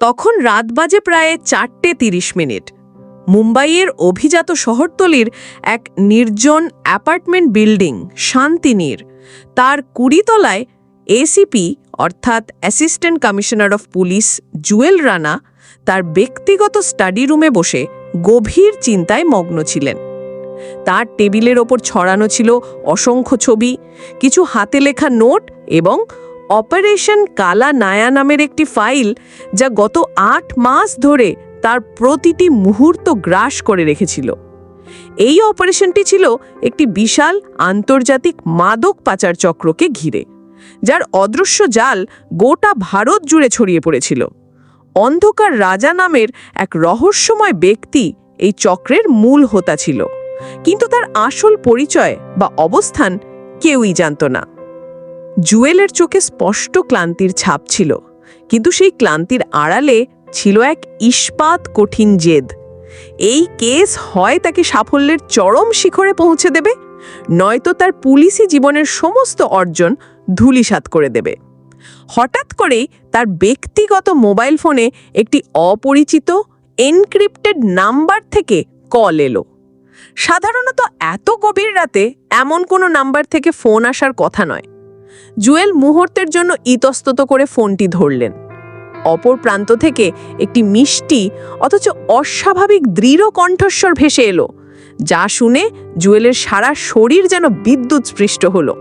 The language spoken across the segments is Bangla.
তখন রাত বাজে প্রায় চারটে তিরিশ মিনিট। মুম্বাইয়ের অভিজাত শহরতলির এক নির্জন অ্যাপার্টমেন্ট বিল্ডিং, শান্তিনীর। তার কুড়ি তলায় এসিপি অর্থাৎ assistant commissioner of police Jewel Rana, তার ব্যক্তিগত স্টাডি রুমে বসে গভীর চিন্তায় মগ্ন ছিলেন। তার টেবিলের ওপর ছড়ানো ছিল অসংখ্য ছবি, কিছু হাতে লেখা নোট এবং অপারেশন কালা নায়া নামের একটি ফাইল যা গত আট মাস ধরে তার প্রতিটি মুহূর্ত গ্রাস করে রেখেছিল। এই অপারেশনটি ছিল একটি বিশাল আন্তর্জাতিক মাদক পাচার চক্রকে ঘিরে, যার অদৃশ্য জাল গোটা ভারত জুড়ে ছড়িয়ে পড়েছিল। অন্ধকার রাজা নামের এক রহস্যময় ব্যক্তি এই চক্রের মূল হোতা ছিল, কিন্তু তার আসল পরিচয় বা অবস্থান কেউই জানত না। জুয়েলের চোখে স্পষ্ট ক্লান্তির ছাপ ছিল, কিন্তু সেই ক্লান্তির আড়ালে ছিল এক ইস্পাত কঠিন জেদ। এই কেস হয় তাকে সাফল্যের চরম শিখরে পৌঁছে দেবে, নয়তো তার পুলিশি জীবনের সমস্ত অর্জন ধূলিসাৎ করে দেবে। হঠাৎ করেই তার ব্যক্তিগত মোবাইল ফোনে একটি অপরিচিত এনক্রিপ্টেড নাম্বার থেকে কল এলো। সাধারণত এত গভীর রাতে এমন কোনো নাম্বার থেকে ফোন আসার কথা নয়। জুয়েল মুহূর্তের জন্য ইতস্তত করে ফোনটি ধরলেন। অপর প্রান্ত থেকে একটি মিষ্টি, অথচ অস্বাভাবিক দৃঢ় কণ্ঠস্বর ভেসে এলো, যা শুনে জুয়েলের সারা শরীর যেন বিদ্যুৎ স্পৃষ্ট হলো।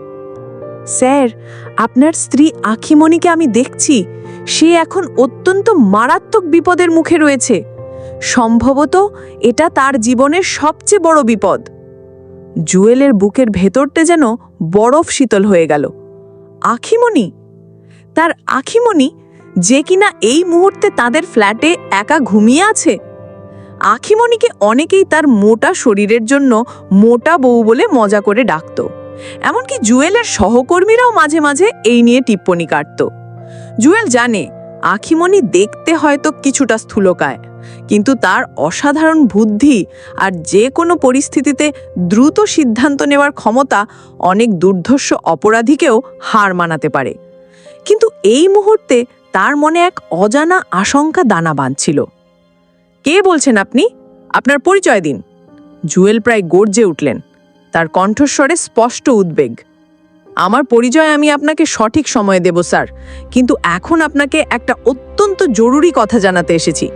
স্যার, আপনার স্ত্রী আখিমণিকে আমি দেখছি। সে এখন অত্যন্ত মারাত্মক বিপদের মুখে রয়েছে। সম্ভবত এটা তার জীবনের সবচেয়ে বড় বিপদ। জুয়েলের বুকের ভেতরটা যেন বরফ শীতল হয়ে গেল। আখিমণি? তার আখিমণি যে কিনা এই মুহূর্তে তাদের ফ্ল্যাটে একা ঘুমিয়ে আছে? আখিমণিকে অনেকেই তার মোটা শরীরের জন্য মোটা বউ বলে মজা করে ডাকত। এমনকি জুয়েলের সহকর্মীরাও মাঝে মাঝে এই নিয়ে টিপ্পনি কাটত। জুয়েল জানে আখিমণি দেখতে হয়তো কিছুটা স্থূলকায়, কিন্তু তার অসাধারণ বুদ্ধি আর যে কোনো পরিস্থিতিতে দ্রুত সিদ্ধান্ত নেওয়ার ক্ষমতা অনেক দুর্ধর্ষ অপরাধীকেও হার মানাতে পারে। কিন্তু এই মুহূর্তে তার মনে এক অজানা আশঙ্কা দানা বাঁধছিল। কে বলছেন আপনি? আপনার পরিচয় দিন। জুয়েল প্রায় গর্জে উঠলেন। তার কণ্ঠস্বরে স্পষ্ট উদ্বেগ। আমার পরিচয় আমি আপনাকে সঠিক সময়ে দেব, স্যার। কিন্তু এখন আপনাকে একটা অত্যন্ত জরুরি কথা জানাতে এসেছি।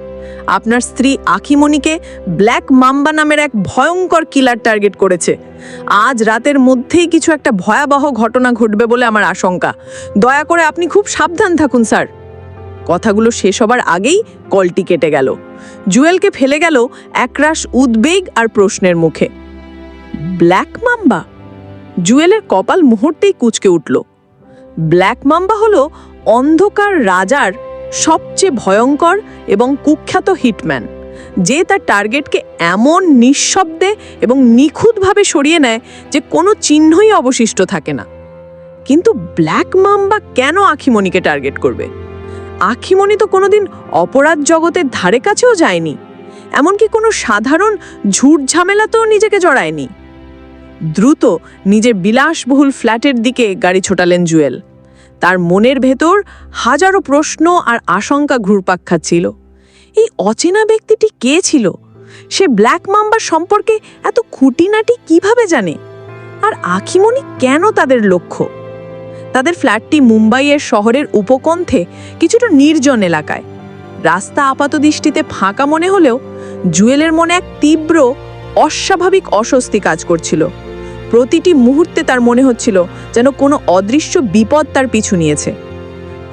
আপনার স্ত্রী আখিমণিকে ব্ল্যাক মাম্বা নামের এক ভয়ঙ্কর কিলার টার্গেট করেছে। আজ রাতের মধ্যেই কিছু একটা ভয়াবহ ঘটনা ঘটবে বলে আমার আশঙ্কা। দয়া করে আপনি খুব সাবধান থাকুন, স্যার। কথাগুলো শেষ হবার আগেই কলটি কেটে গেল। জুয়েলকে ফেলে গেল একরাশ উদ্বেগ আর প্রশ্নের মুখে। Black mamba? জুয়েলের কপাল মুহূর্তেই কুচকে উঠল। ব্ল্যাক মাম্বা হল অন্ধকার রাজার সবচেয়ে ভয়ঙ্কর এবং কুখ্যাত হিটম্যান। যে তার টার্গেটকে এমন নিঃশব্দে এবং নিখুঁতভাবে সরিয়ে নেয় যে কোনো চিহ্নই অবশিষ্ট থাকে না। কিন্তু ব্ল্যাক মাম্বা কেন আখিমণিকে টার্গেট করবে? আখিমণি তো কোনোদিন অপরাধ জগতের ধারে কাছেও যায়নি। এমনকি কোনো সাধারণ ঝুট ঝামেলাতেও নিজেকে জড়ায়নি। দ্রুত নিজের বিলাসবহুল ফ্ল্যাটের দিকে গাড়ি ছোটালেন জুয়েল। তার মনের ভেতর হাজারো প্রশ্ন আর আশঙ্কা ঘুরপাক খাচ্ছিল। এই অচেনা ব্যক্তিটি কে ছিল? সে ব্ল্যাক মাম্বার সম্পর্কে এত খুঁটিনাটি কীভাবে জানে? আর আখিমণি কেন তাদের লক্ষ্য? তাদের ফ্ল্যাটটি মুম্বাইয়ের শহরের উপকণ্ঠে কিছুটা নির্জন এলাকায়। রাস্তা আপাত দৃষ্টিতে ফাঁকা মনে হলেও জুয়েলের মনে এক তীব্র, অস্বাভাবিক অস্বস্তি কাজ করছিল। প্রতিটি মুহূর্তে তার মনে হচ্ছিল যেন কোনো অদৃশ্য বিপদ তার পিছু নিয়েছে।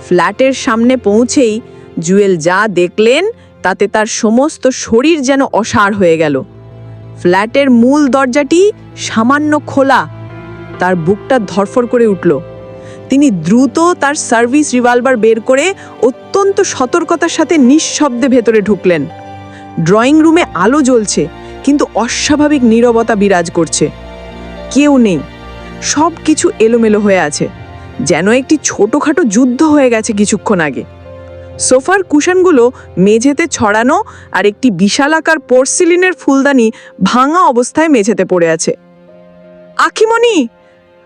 ফ্ল্যাটের সামনে পৌঁছেই জুয়েল যা দেখলেন তাতে তার সমস্ত শরীর যেন অসাড় হয়ে গেল। ফ্ল্যাটের মূল দরজাটি সামান্য খোলা। তার বুকটা ধরফর করে উঠল। তিনি দ্রুত তার সার্ভিস রিভলভার বের করে অত্যন্ত সতর্কতার সাথে নিঃশব্দে ভেতরে ঢুকলেন। ড্রয়িং রুমে আলো জ্বলছে, কিন্তু অস্বাভাবিক নীরবতা বিরাজ করছে। কেউ নেই। সব কিছু এলোমেলো হয়ে আছে। যেন একটি ছোটোখাটো যুদ্ধ হয়ে গেছে কিছুক্ষণ আগে। সোফার কুশনগুলো মেঝেতে ছড়ানো আর একটি বিশালাকার পোর্সিলিনের ফুলদানি ভাঙা অবস্থায় মেঝেতে পড়ে আছে। আখিমণি!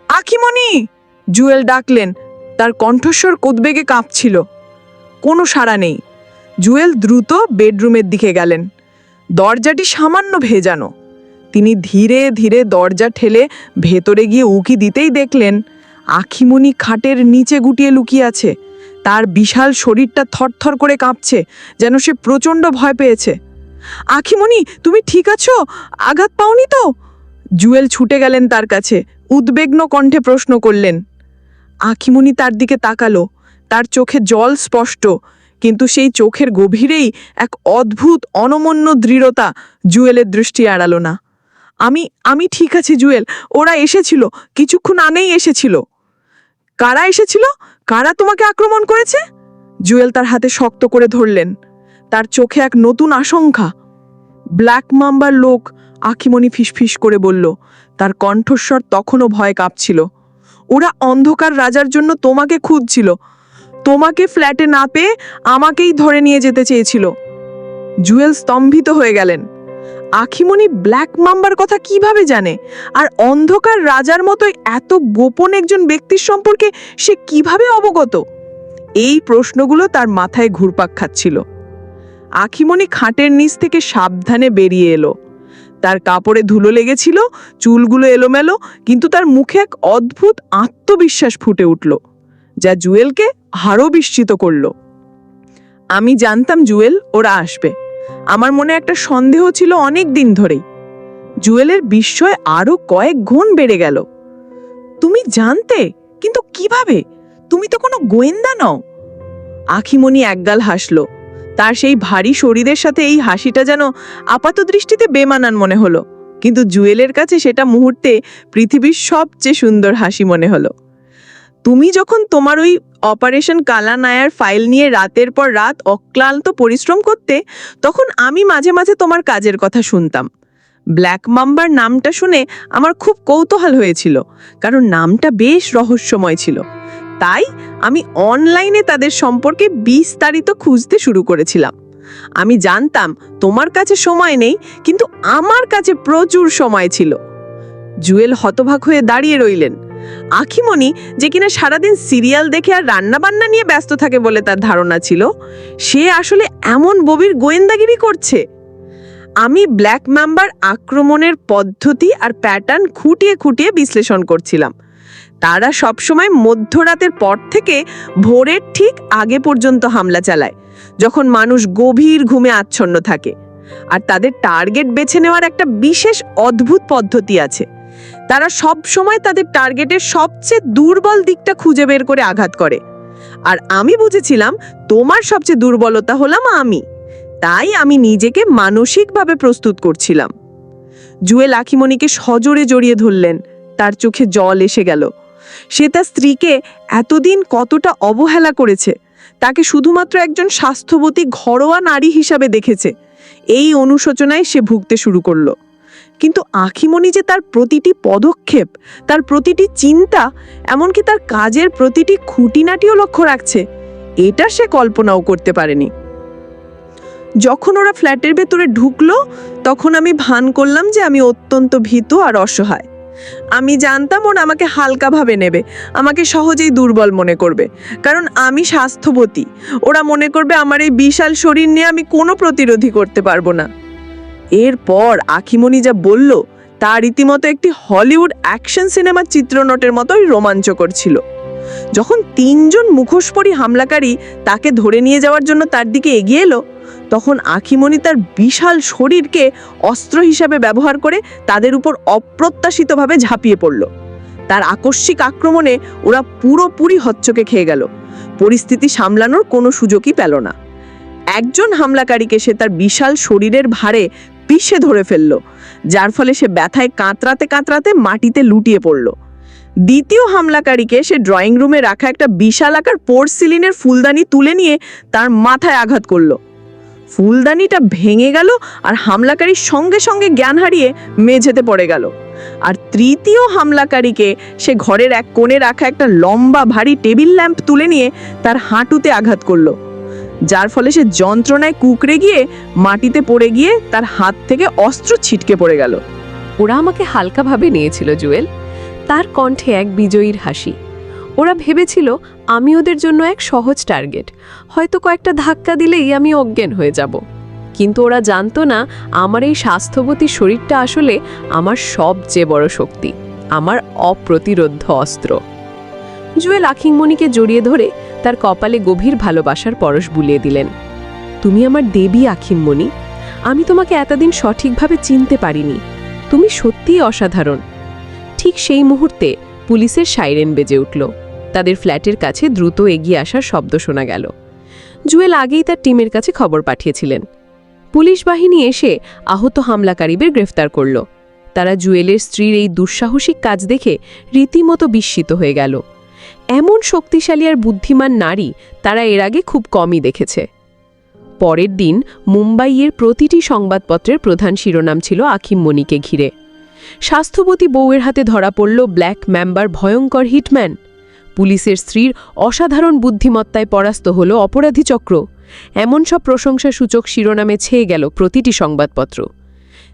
আখিমণি! জুয়েল ডাকলেন। তার কণ্ঠস্বর কোদবেগে কাঁপছিল। কোনো সাড়া নেই। জুয়েল দ্রুত বেডরুমের দিকে গেলেন। দরজাটি সামান্য ভেজানো। তিনি ধীরে ধীরে দরজা ঠেলে ভেতরে গিয়ে উকি দিতেই দেখলেন, আখিমণি খাটের নিচে গুটিয়ে লুকিয়ে আছে। তার বিশাল শরীরটা থরথর করে কাঁপছে, যেন সে প্রচণ্ড ভয় পেয়েছে। আখিমণি, তুমি ঠিক আছো? আঘাত পাওনি তো? জুয়েল ছুটে গেলেন তার কাছে, উদ্বেগ্ন কণ্ঠে প্রশ্ন করলেন। আখিমণি তার দিকে তাকালো, তার চোখে জল স্পষ্ট, কিন্তু সেই চোখের গভীরেই এক অদ্ভুত, অনমন্য দৃঢ়তা জুয়েলের দৃষ্টি এড়ালো না। আমি আমি ঠিক আছি, জুয়েল। ওরা এসেছিল। কিছুক্ষণ আনেই এসেছিল। কারা এসেছিল? কারা তোমাকে আক্রমণ করেছে? জুয়েল তার হাতে শক্ত করে ধরলেন। তার চোখে এক নতুন আশঙ্কা। ব্ল্যাক মাম্বার লোক আখিমণি ফিসফিস করে বলল, তার কণ্ঠস্বর তখনও ভয় কাঁপছিল। ওরা অন্ধকার রাজার জন্য তোমাকে খুঁজছিল। তোমাকে ফ্ল্যাটে না পেয়ে আমাকেই ধরে নিয়ে যেতে চেয়েছিল। জুয়েল স্তম্ভিত হয়ে গেলেন। আখিমণি ব্ল্যাক মাম্বার কথা কীভাবে জানে? আর অন্ধকার রাজার মতো এত গোপন একজন ব্যক্তির সম্পর্কে সে কীভাবে অবগত? এই প্রশ্নগুলো তার মাথায় ঘুরপাক খাচ্ছিল। আখিমণি খাটের নিচ থেকে সাবধানে বেরিয়ে এলো। তার কাপড়ে ধুলো লেগেছিল, চুলগুলো এলোমেলো, কিন্তু তার মুখে এক অদ্ভুত আত্মবিশ্বাস ফুটে উঠল, যা জুয়েলকে আরও বিস্মিত করল। আমি জানতাম জুয়েল ওরা আসবে। আমার মনে একটা সন্দেহ ছিল অনেক দিন ধরেই। জুয়েলের বিস্ময় আরও কয়েক গুণ বেড়ে গেল। তুমি জানতে, কিন্তু কীভাবে? তুমি তো কোনো গোয়েন্দা নও। আখিমণি একগাল হাসল। তার সেই ভারী শরীরের সাথে এই হাসিটা যেন আপাত দৃষ্টিতে বেমানান মনে হলো। কিন্তু জুয়েলের কাছে সেটা মুহূর্তে পৃথিবীর সবচেয়ে সুন্দর হাসি মনে হলো। তুমি যখন তোমার ওই অপারেশন কালানায়ার ফাইল নিয়ে রাতের পর রাত অক্লান্ত পরিশ্রম করতে তখন আমি মাঝে মাঝে তোমার কাজের কথা শুনতাম। ব্ল্যাক মাম্বার নামটা শুনে আমার খুব কৌতূহল হয়েছিল, কারণ নামটা বেশ রহস্যময় ছিল। তাই আমি অনলাইনে তাদের সম্পর্কে বিস্তারিত খুঁজতে শুরু করেছিলাম। আমি জানতাম, তোমার কাছে সময় নেই, কিন্তু আমার কাছে প্রচুর সময় ছিল। জুয়েল হতভাগ হয়ে দাঁড়িয়ে রইলেন। আখিমণি যে কিনা সারাদিন সিরিয়াল দেখে আর রান্নাবান্না নিয়ে ব্যস্ত থাকে বলে তার ধারণা ছিল, সে আসলে এমন ববির গোয়েন্দাগিরি করছে। আমি ব্ল্যাক ম্যাম্বার আক্রমণের পদ্ধতি আর প্যাটার্ন খুঁটিয়ে খুঁটিয়ে বিশ্লেষণ করছিলাম। তারা সবসময় মধ্যরাতের পর থেকে ভোরের ঠিক আগে পর্যন্ত হামলা চালায়, যখন মানুষ গভীর ঘুমে আচ্ছন্ন থাকে। আর তাদের টার্গেট বেছে নেওয়ার একটা বিশেষ অদ্ভুত পদ্ধতি আছে। তারা সব সময় তাদের টার্গেটের সবচেয়ে দুর্বল দিকটা খুঁজে বের করে আঘাত করে। আর আমি বুঝেছিলাম, তোমার সবচেয়ে দুর্বলতা হলাম আমি। তাই আমি নিজেকে মানসিকভাবে প্রস্তুত করছিলাম। জুয়েল আখিমণিকে সজোরে জড়িয়ে ধরলেন। তার চোখে জল এসে গেল। সে তার স্ত্রীকে এতদিন কতটা অবহেলা করেছে। তাকে শুধুমাত্র একজন স্বাস্থ্যবতী ঘরোয়া নারী হিসাবে দেখেছে। এই অনুশোচনায় সে ভুগতে শুরু করল। কিন্তু আখিমণি যে তার প্রতিটি পদক্ষেপ, তার প্রতিটি চিন্তা, এমনকি তার কাজের প্রতিটি খুঁটিনাটিও লক্ষ্য রাখছে, এটা সে কল্পনাও করতে পারেনি। যখন ওরা ফ্ল্যাটের ভেতরে ঢুকলো, তখন আমি ভান করলাম যে আমি অত্যন্ত ভীত আর অসহায়। আমি জানতাম ওরা আমাকে হালকাভাবে নেবে, আমাকে সহজেই দুর্বল মনে করবে, কারণ আমি স্বাস্থ্যবতী। ওরা মনে করবে আমার এই বিশাল শরীর নিয়ে আমি কোনো প্রতিরোধী করতে পারব না। এরপর আখিমণি যা বলল, তা রীতিমতো একটি হলিউড অ্যাকশন সিনেমার চিত্রনটের মতোই রোমাঞ্চকর ছিল। যখন তিনজন মুখোশপরি হামলাকারী তাকে ধরে নিয়ে যাওয়ার জন্য তার দিকে এগিয়ে এলো, তখন আখিমণি তার বিশাল শরীরকে অস্ত্র হিসাবে ব্যবহার করে তাদের উপর অপ্রত্যাশিতভাবে ঝাঁপিয়ে পড়ল। তার আকস্মিক আক্রমণে ওরা পুরোপুরি হচ্চকে খেয়ে গেল। পরিস্থিতি সামলানোর কোনো সুযোগই পেল না। একজন হামলাকারীকে সে তার বিশাল শরীরের ভারে পিষে ধরে ফেলল, যার ফলে সে ব্যথায় কাঁতরাতে কাঁতরাতে মাটিতে লুটিয়ে পড়ল। দ্বিতীয় হামলাকারীকে সে ড্রয়িং রুমে রাখা একটা বিশাল আকার পোর্সিলিনের ফুলদানি তুলে নিয়ে তার মাথায় আঘাত করল। ফুলদানিটা ভেঙে গেল আর হামলাকারীর সঙ্গে সঙ্গে জ্ঞান হারিয়ে মেঝেতে পড়ে গেল। আর তৃতীয় হামলাকারীকে সে ঘরের এক কোণে রাখা একটা লম্বা ভারী টেবিল ল্যাম্প তুলে নিয়ে তার হাঁটুতে আঘাত করল। যার ফলে সে যন্ত্রণায় কুকড়ে গিয়ে মাটিতে পড়ে গিয়ে তার হাত থেকে অস্ত্র ছিটকে পড়ে গেল। ওরা আমাকে হালকাভাবে নিয়েছিল, জুয়েল। তার কণ্ঠে এক বিজয়ীর হাসি। ওরা ভেবেছিল, আমি ওদের জন্য এক সহজ টার্গেট। হয়তো কয়েকটা ধাক্কা দিলেই আমি অজ্ঞান হয়ে যাব। কিন্তু ওরা জানতো না, আমার এই স্বাস্থ্যবতী শরীরটা আসলে আমার সবচেয়ে বড় শক্তি, আমার অপ্রতিরোধ্য অস্ত্র। জুয়েল আখিংমণিকে জড়িয়ে ধরে তার কপালে গভীর ভালোবাসার পরশ বুলিয়ে দিলেন। তুমি আমার দেবী, আখিমমণি। আমি তোমাকে এতদিন সঠিকভাবে চিনতে পারিনি। তুমি সত্যিই অসাধারণ। ঠিক সেই মুহূর্তে পুলিশের সাইরেন বেজে উঠল। তাদের ফ্ল্যাটের কাছে দ্রুত এগিয়ে আসার শব্দ শোনা গেল। জুয়েল আগেই তার টিমের কাছে খবর পাঠিয়েছিলেন। পুলিশ বাহিনী এসে আহত হামলাকারীদের গ্রেফতার করল। তারা জুয়েলের স্ত্রীর এই দুঃসাহসিক কাজ দেখে রীতিমতো বিস্মিত হয়ে গেল। এমন শক্তিশালী আর বুদ্ধিমান নারী তারা এর আগে খুব কমই দেখেছে। পরের দিন মুম্বাইয়ের প্রতিটি সংবাদপত্রের প্রধান শিরোনাম ছিল আখিমমণিকে ঘিরে। স্বাস্থ্যবতী বউয়ের হাতে ধরা পড়ল ব্ল্যাক ম্যাম্বার ভয়ঙ্কর হিটম্যান। পুলিশের স্ত্রীর অসাধারণ বুদ্ধিমত্তায় পরাস্ত হল অপরাধী চক্র এমন সব প্রশংসাসূচক শিরোনামে ছেয়ে গেল প্রতিটি সংবাদপত্র।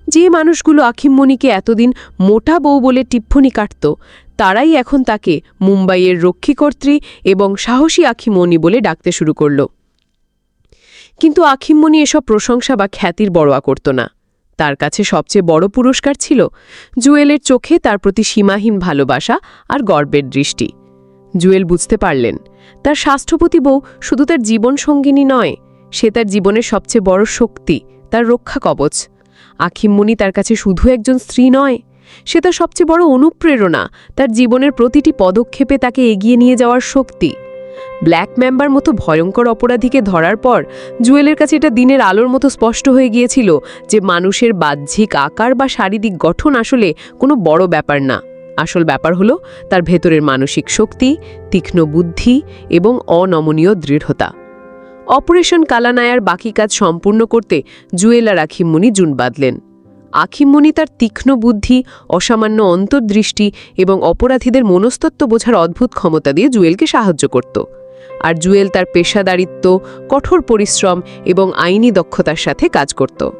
যে মানুষগুলো আখিমমণিকে এতদিন মোটা বউ বলে টিপ্পনি কাটত, তারাই এখন তাকে মুম্বাইয়ের রক্ষীকর্ত্রী এবং সাহসী আখিমণি বলে ডাকতে শুরু করল। কিন্তু আখিমমণি এসব প্রশংসা বা খ্যাতির বড়োয়া করত না। তার কাছে সবচেয়ে বড় পুরস্কার ছিল জুয়েলের চোখে তার প্রতি সীমাহীন ভালোবাসা আর গর্বের দৃষ্টি। জুয়েল বুঝতে পারলেন, তার স্বাস্থ্যপতি বউ শুধু তার জীবন সঙ্গিনী নয়, সে তার জীবনের সবচেয়ে বড় শক্তি, তার রক্ষা কবচ। আখিমমণি তার কাছে শুধু একজন স্ত্রী নয়, সে তার সবচেয়ে বড় অনুপ্রেরণা, তার জীবনের প্রতিটি পদক্ষেপে তাকে এগিয়ে নিয়ে যাওয়ার শক্তি। ব্ল্যাক মেম্বার মতো ভয়ঙ্কর অপরাধীকে ধরার পর, জুয়েলের কাছে এটা দিনের আলোর মতো স্পষ্ট হয়ে গিয়েছিল যে মানুষের বাহ্যিক আকার বা শারীরিক গঠন আসলে কোনো বড় ব্যাপার না। আসল ব্যাপার হলো, তার ভেতরের মানসিক শক্তি, তীক্ষ্ণ বুদ্ধি এবং অনমনীয় দৃঢ়তা। অপারেশন কালানায়ার বাকি কাজ সম্পূর্ণ করতে জুয়েল আর আখিমমণি জুন বাঁধলেন। আখিমমণি তার তীক্ষ্ণ বুদ্ধি, অসামান্য অন্তর্দৃষ্টি এবং অপরাধীদের মনস্তত্ত্ব বোঝার অদ্ভুত ক্ষমতা দিয়ে জুয়েলকে সাহায্য করত। আর জুয়েল তার পেশাদারিত্ব, কঠোর পরিশ্রম এবং আইনি দক্ষতার সাথে কাজ করত।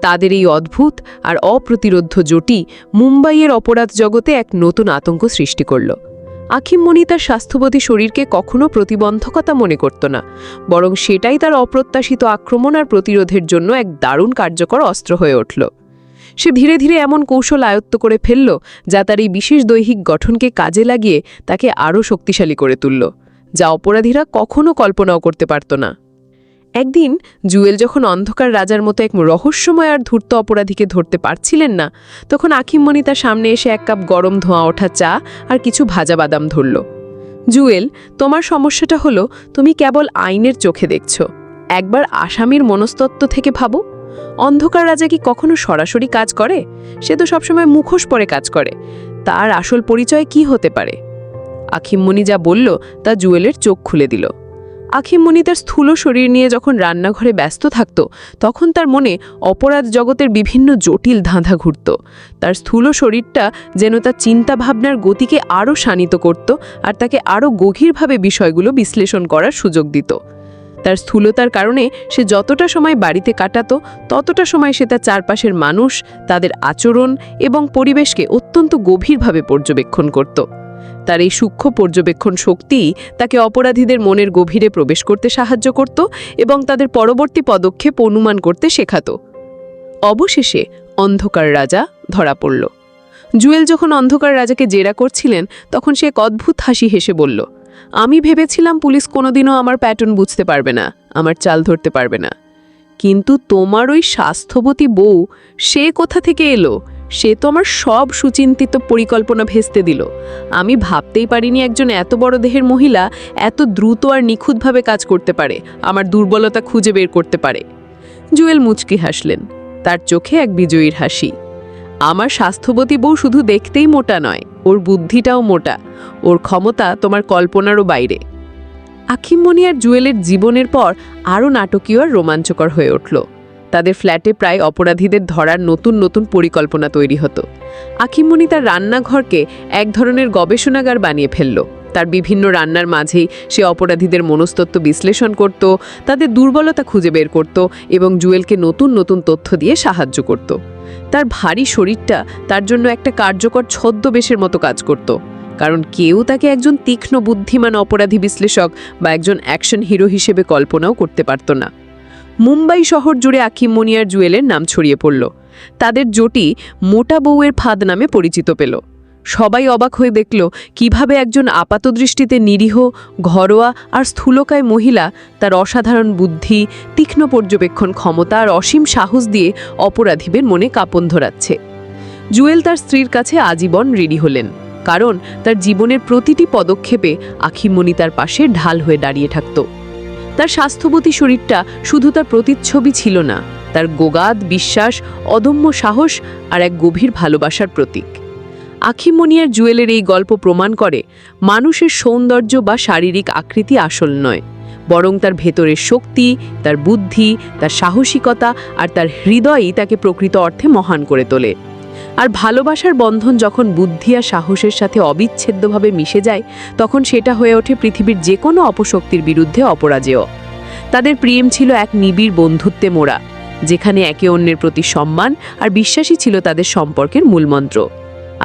তাদের এই অদ্ভুত আর অপ্রতিরোধ্য জোটি মুম্বাইয়ের অপরাধ জগতে এক নতুন আতঙ্ক সৃষ্টি করল। আখিমমণি তার স্বাস্থ্যবতী শরীরকে কখনো প্রতিবন্ধকতা মনে করত না, বরং সেটাই তার অপ্রত্যাশিত আক্রমণ আর প্রতিরোধের জন্য এক দারুণ কার্যকর অস্ত্র হয়ে উঠল। সে ধীরে ধীরে এমন কৌশল আয়ত্ত করে ফেলল, যা তার এই বিশেষ দৈহিক গঠনকে কাজে লাগিয়ে তাকে আরও শক্তিশালী করে তুলল, যা অপরাধীরা কখনো কল্পনাও করতে পারত না। একদিন জুয়েল যখন অন্ধকার রাজার মতো এক রহস্যময় আর ধূর্ত অপরাধীকে ধরতে পারছিলেন না, তখন আখিমমণি তার সামনে এসে এক কাপ গরম ধোঁয়া ওঠা চা আর কিছু ভাজা বাদাম ধরল। জুয়েল, তোমার সমস্যাটা হলো, তুমি কেবল আইনের চোখে দেখছ। একবার আসামির মনস্তত্ত্ব থেকে ভাবো। অন্ধকার রাজা কি কখনো সরাসরি কাজ করে? সে তো সবসময় মুখোশ পরে কাজ করে। তার আসল পরিচয় কি হতে পারে? আখিমমণি যা বলল, তা জুয়েলের চোখ খুলে দিল। আখিমমণি তার স্থূল শরীর নিয়ে যখন রান্নাঘরে ব্যস্ত থাকত, তখন তার মনে অপরাধ জগতের বিভিন্ন জটিল ধাঁধা ঘুরত। তার স্থূল শরীরটা যেন তার চিন্তাভাবনার গতিকে আরও শানিত করত আর তাকে আরও গভীরভাবে বিষয়গুলো বিশ্লেষণ করার সুযোগ দিত। তার স্থূলতার কারণে সে যতটা সময় বাড়িতে কাটাতো, ততটা সময় সে তার চারপাশের মানুষ, তাদের আচরণ এবং পরিবেশকে অত্যন্ত গভীরভাবে পর্যবেক্ষণ করত। তার এই সূক্ষ্ম পর্যবেক্ষণ শক্তি তাকে অপরাধীদের মনের গভীরে প্রবেশ করতে সাহায্য করত এবং তাদের পরবর্তী পদক্ষেপ অনুমান করতে শেখাত। অবশেষে অন্ধকার রাজা ধরা পড়ল। জুয়েল যখন অন্ধকার রাজাকে জেরা করছিলেন, তখন সে এক অদ্ভুত হাসি হেসে বলল, আমি ভেবেছিলাম পুলিশ কোনোদিনও আমার প্যাটার্ন বুঝতে পারবে না, আমার চাল ধরতে পারবে না। কিন্তু তোমার ওই স্বাস্থ্যবতী বউ, সে কোথা থেকে এলো? সে তো আমার সব সুচিন্তিত পরিকল্পনা ভেস্তে দিল। আমি ভাবতেই পারিনি একজন এত বড় দেহের মহিলা এত দ্রুত আর নিখুঁতভাবে কাজ করতে পারে, আমার দুর্বলতা খুঁজে বের করতে পারে। জুয়েল মুচকি হাসলেন, তার চোখে এক বিজয়ীর হাসি। আমার স্বাস্থ্যবতী বউ শুধু দেখতেই মোটা নয়, ওর বুদ্ধিটাও মোটা, ওর ক্ষমতা তোমার কল্পনারও বাইরে। আখিমমণি আর জুয়েলের জীবনের পর আরও নাটকীয় আর রোমাঞ্চকর হয়ে উঠল। তাদের ফ্ল্যাটে প্রায় অপরাধীদের ধরার নতুন নতুন পরিকল্পনা তৈরি হতো। আখিমমণি তার রান্নাঘরকে এক ধরনের গবেষণাগার বানিয়ে ফেলল। তার বিভিন্ন রান্নার মাঝেই সে অপরাধীদের মনস্তত্ত্ব বিশ্লেষণ করত, তাদের দুর্বলতা খুঁজে বের করত এবং জুয়েলকে নতুন নতুন তথ্য দিয়ে সাহায্য করত। তার ভারী শরীরটা তার জন্য একটা কার্যকর ছদ্মবেশের মতো কাজ করত। কারণ কেউ তাকে একজন তীক্ষ্ণ বুদ্ধিমান অপরাধী বিশ্লেষক বা একজন অ্যাকশন হিরো হিসেবে কল্পনাও করতে পারত না। মুম্বাই শহর জুড়ে আকিম মনিয়ার জুয়েলের নাম ছড়িয়ে পড়ল। তাদের জোটি মোটা বউয়ের ফাঁদ নামে পরিচিত পেল। সবাই অবাক হয়ে দেখল কীভাবে একজন আপাতদৃষ্টিতে নিরীহ, ঘরোয়া আর স্থূলকায় মহিলা তার অসাধারণ বুদ্ধি, তীক্ষ্ণ পর্যবেক্ষণ ক্ষমতা আর অসীম সাহস দিয়ে অপরাধীদের মনে কাঁপন ধরাচ্ছে। জুয়েল তার স্ত্রীর কাছে আজীবন রেডি হলেন, কারণ তার জীবনের প্রতিটি পদক্ষেপে আখিমণি তার পাশে ঢাল হয়ে দাঁড়িয়ে থাকত। তার স্বাস্থ্যবতী শরীরটা শুধু তার প্রতিচ্ছবি ছিল না, তার গোগাদ বিশ্বাস, অদম্য সাহস আর এক গভীর ভালোবাসার প্রতীক। আখিমনিয়ার জুয়েলের এই গল্প প্রমাণ করে মানুষের সৌন্দর্য বা শারীরিক আকৃতি আসল নয়, বরং তার ভেতরের শক্তি, তার বুদ্ধি, তার সাহসিকতা আর তার হৃদয়ই তাকে প্রকৃত অর্থে মহান করে তোলে। আর ভালোবাসার বন্ধন যখন বুদ্ধি আর সাহসের সাথে অবিচ্ছেদ্যভাবে মিশে যায়, তখন সেটা হয়ে ওঠে পৃথিবীর যে কোনো অপশক্তির বিরুদ্ধে অপরাজেয়। তাদের প্রেম ছিল এক নিবিড় বন্ধুত্বে মোড়া, যেখানে একে অন্যের প্রতি সম্মান আর বিশ্বাসী ছিল তাদের সম্পর্কের মূলমন্ত্র।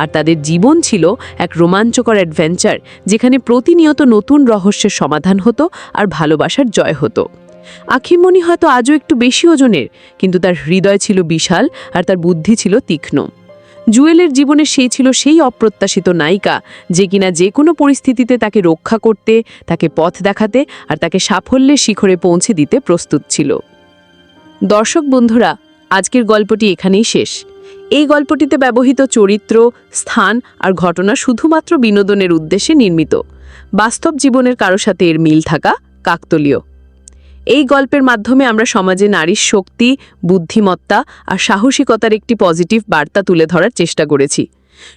আর তাদের জীবন ছিল এক রোমাঞ্চকর অ্যাডভেঞ্চার, যেখানে প্রতিনিয়ত নতুন রহস্যের সমাধান হতো আর ভালোবাসার জয় হতো। আখিমণি হয়তো আজও একটু বেশি ওজনের, কিন্তু তার হৃদয় ছিল বিশাল আর তার বুদ্ধি ছিল তীক্ষ্ণ। জুয়েলের জীবনে সেই ছিল সেই অপ্রত্যাশিত নায়িকা যে কিনা যে কোনো পরিস্থিতিতে তাকে রক্ষা করতে, তাকে পথ দেখাতে আর তাকে সাফল্যের শিখরে পৌঁছে দিতে প্রস্তুত ছিল। দর্শক বন্ধুরা, আজকের গল্পটি এখানেই শেষ। এই গল্পটিতে ব্যবহৃত চরিত্র, স্থান আর ঘটনা শুধুমাত্র বিনোদনের উদ্দেশ্যে নির্মিত। বাস্তব জীবনের কারও সাথে এর মিল থাকা কাকতলীয়। এই গল্পের মাধ্যমে আমরা সমাজে নারীর শক্তি, বুদ্ধিমত্তা আর সাহসিকতার একটি পজিটিভ বার্তা তুলে ধরার চেষ্টা করেছি।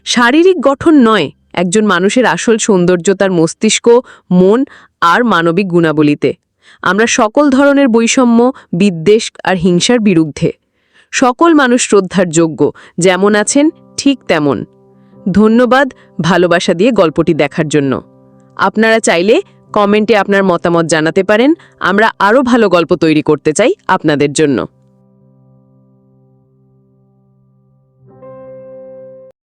শারীরিক গঠন নয়, একজন মানুষের আসল সৌন্দর্য তার মস্তিষ্ক, মন আর মানবিক গুণাবলীতে। আমরা সকল ধরনের বৈষম্য, বিদ্বেষ আর হিংসার বিরুদ্ধে। সকল মানুষ শ্রদ্ধার যোগ্য, যেমন আছেন ঠিক তেমন। ধন্যবাদ ভালোবাসা দিয়ে গল্পটি দেখার জন্য। আপনারা চাইলে কমেন্টে আপনার মতামত জানাতে পারেন। আমরা আরও ভালো গল্প তৈরি করতে চাই আপনাদের জন্য।